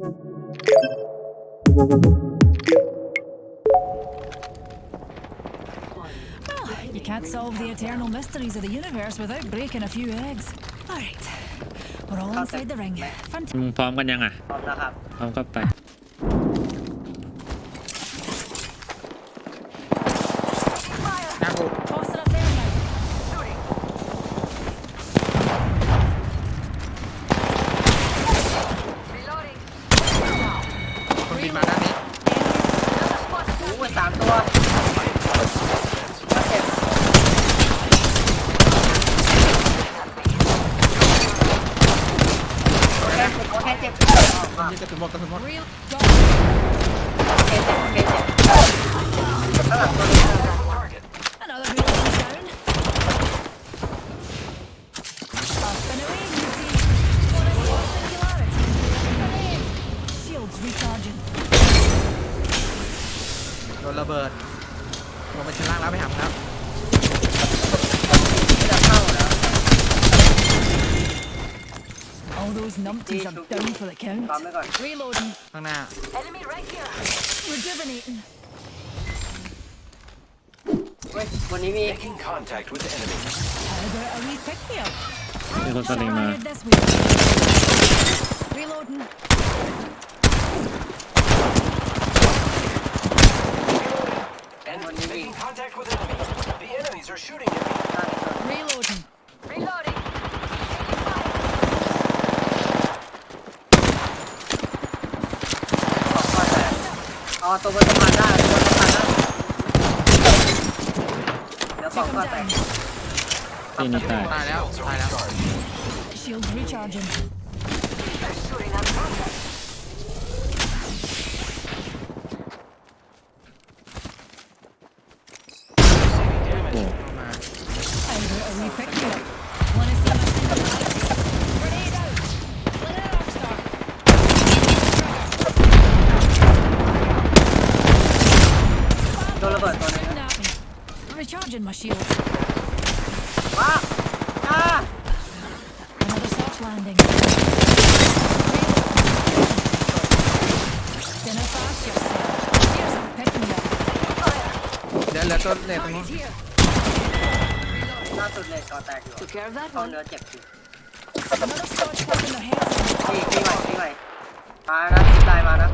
You can't solve the eternal mysteries of the universe without breaking a few eggs. Alright. We're all inside the ring. Fantastic. มึงพร้อมกันยังอ่ะ พร้อมแล้วครับ พร้อมก็ไป down. Up and away, you see. What a slow singularity. Grenade. Shields recharging. โดนระเบิดลงไปชั้นล่างแล้วไปหาครับ All those numpties are down for the พร้อม count. ไว้ก่อน Reloading. ข้างหน้า Enemy right here. Rejuvenating. เว้ยวันนี้มี Making contact with enemy. How about a wee pick me up? มีคนสลิงมา Head this way. Reloading. And What do you making mean? contact with enemy. The enemies are shooting at me. ตั้งตัว Reloading. Reloading. อ๋อตัวบนสะพานได้ตัวบนสะพานได้เดี๋ยวของ Take ก็ them แตก down. ที่นี่ตายตายแล้วตายแล้ว Shields recharging. They're shooting at me. Recharging my shields. ว้าอ่า Another soft landing. Dinner fast, yourself. Here's a pick me up. เดี๋ยวเหลือตัวเหลือตรงนู้น Target here. ล่าสุดเลยก่อแตกอยู่ Took care of that ตัว one. เนื้อเจ็บอยู่ Another squad popping their heads. พี่พี่ใหม่พี่ใหม่ตายนะตายมานะ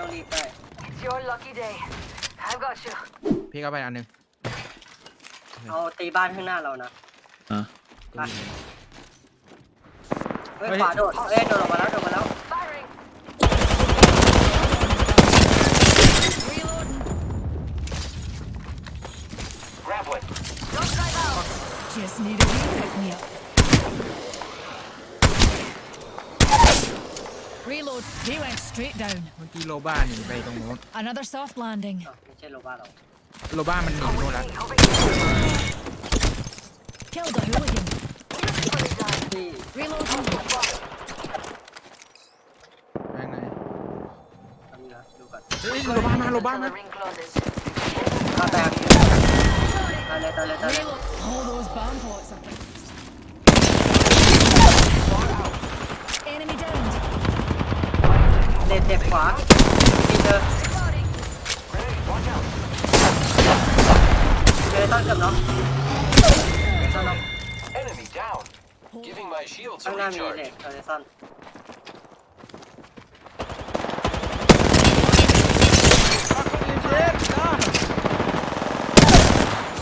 ต้องรีบได้ It's your lucky day. I've got you. พี่ก็ไปอันหนึ่งเอาตีบ้านข้างหน้าเรานะอะ ไปเฮ้ยขวาโดดเอ้ยโดดออกมาแล้วโดดมาแล้ว Firing. Reloading. Grappling. Don't drive out. Just need a wee pick me up. Reload. They went straight down. เมื่อกี้โลบ้าหนีไปตรงนู้น Another soft landing. อ้าวไม่ใช่โลบ้าเรา โลบ้ามันหนีไปนู่นแล้ว Over here. Killed a hooligan. Fully done. ที่ Reloading. ไปไหน ทำนะดูก่อน เฮ้ยโลบ้ามาโลบ้า Until มา the ring closes. ก็แตกตายเลยตายเลยตายเลย Reload. All those bomb plots are. เด็ดเด็ดขวามีเจอเจอต้นกับน้องซ่อนน้องข้า a งหน้ามีเด็ดเออซ่อน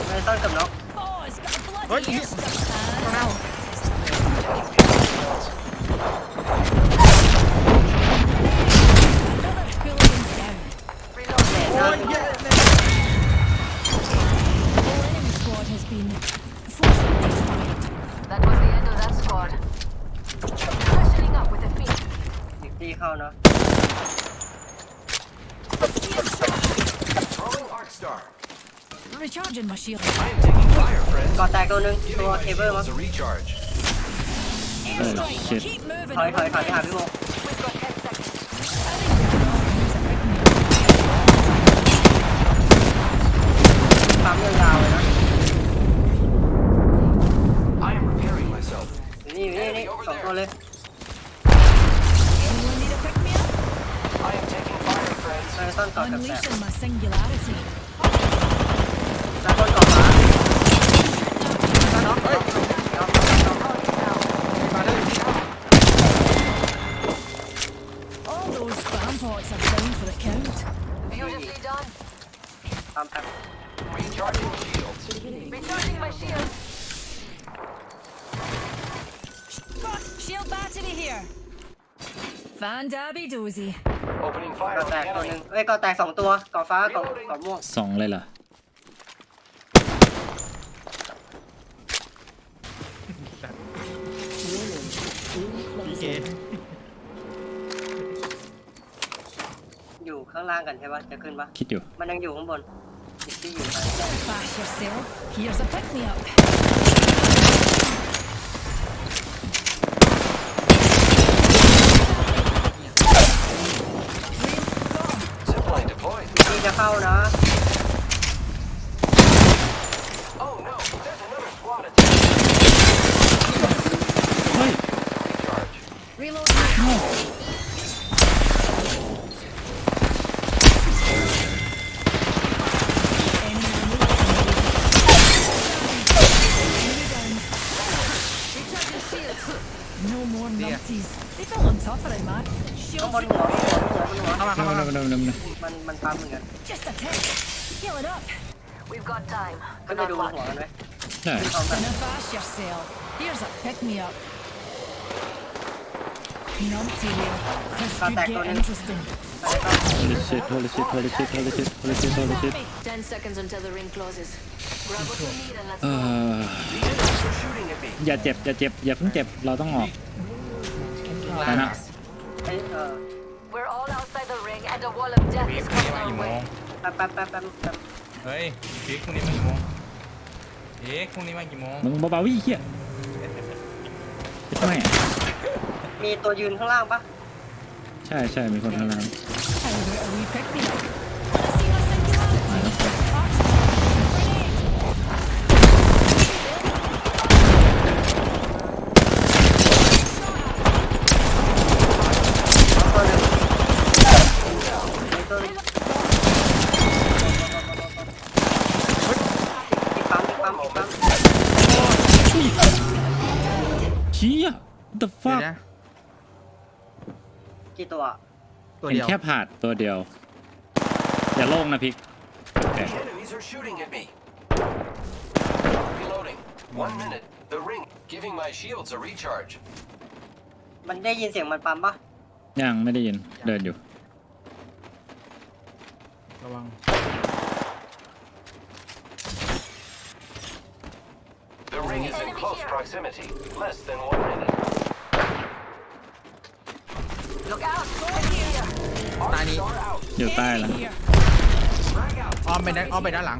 เจอต้นกับน้อง Boys เฮ้ย เข้าเนาะ Throwing Arc Star. Recharging my shield. I am taking fire, friends. ก่อแตกตัวหนึ่ง Giving ตัว my เคเบิลมั้ง shields a recharge. Airstrike. shit. Keep moving. ถอยถอยถอยไปหาพี่โม We've got 10 seconds. ปั๊มยาวๆเลยนะ I am repairing myself. อยู่นี่อยู่นี่นี่สองตัวเลย friends. ไซต้นก่อกับแตก Unleashing my singularity. ไซต้นก่อฟ้าไซต้นน็อกเฮ้ยน็อกน็อกน็อก มาเลย All those spam pots are down for the count. Beautifully done. ปั๊มแป๊บ Recharging shields. Recharging my shield. Ah, Shield battery here. Van Dabby Dozy. Opening ก่ fire อ on แต the กตัวหนึ่ง enemy. เอ้ยก่อแตกสองตัวก่อฟ้าก่อก่อม่วงสองเลยเหรอ พีเคอยู่ข้างล่างกันใช่ปะจะขึ้นปะคิดอยู่ มันยังอยู่ข้างบนติดที่อยู่ไป Bash yourself. Here's a pick me up. Reload. Enemy removed. No more numpties. They felt on tougher, eh, man. ข้าง Shield บนหัวหัวหัวหัว เข้ามาเข้ามา เร็ เข้าว มา เร็วเร็วเร็ว มันมันปั๊มเหมือนกัน just a tick. Heal it up. We've got time. ขึ้น But ไป not ดูบน much. หัวกันไหม ใช่ ขึ้นพร้อมกัน Gonna bash yourself. Here's a pick me up. Holy shit holy shit holy shit holy shit holy shit holy shit 10 seconds until the ring closes. Grab what you need and let's เอ go. อ The enemies are shooting at me. อย่าเจ็บ อย่าเจ็บ อย่าเพิ่งเจ็บ เราต้องออกไปนะเอ้ยเออ We're all outside the ring and a wall of death is coming our way. แป๊บแป๊บแป๊บแป๊บแป๊บเฮ้ยพีคพรุ่งนี้มากี่โมงพีคพรุ่งนี้มากี่โมงมึงเบาๆวิ่งเฮียทำไม มีตัวยืนข้างล่างปะใช่ใช่มีคนข้างล่าน How about a wee pick กี่ตัว ตัวเห็นเดียวแค่ผาดตัวเดียว อย่าโล่งนะพิกโอเค The enemies are shooting at me. Reloading. One minute. The ring. Giving my shields a recharge. มันได้ยินเสียงมันปั๊มปะยังไม่ได้ยินเดินอยู่ ระวัง The ring is in close proximity. Less than one minute. Look out! Over here! ตายนี้ Star out. อยู่ใต้แล้ว Enemy here. Frag out. อ้อมไปด้านอ้อมไปด้านหลัง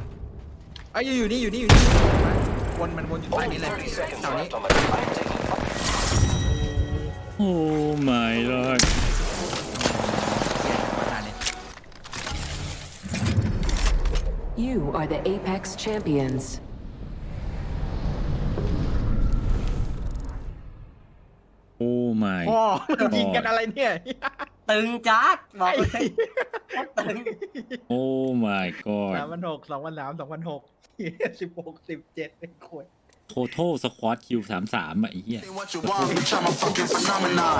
เอ้ยอยู่อยู่นี่อยู่นี่อยู่นี่วนมันวนอยู่ใต้ Only นี้เลย 30 seconds แถวนี้ left on the. I am taking fire. โอ้ my lord ตายนี้ You are the Apex champions. My พ่อยิงกันอะไรเนี่ยตึงจัดบอกเลยตึง โอ้ my สาม god พันหกสองพันสามสองพันหกสิบหกสิบเจ็ดเป็นขวด total squad kill สามสามอะไอ้เหี้ย Say what you want, bitch, I'm a fucking phenomenon.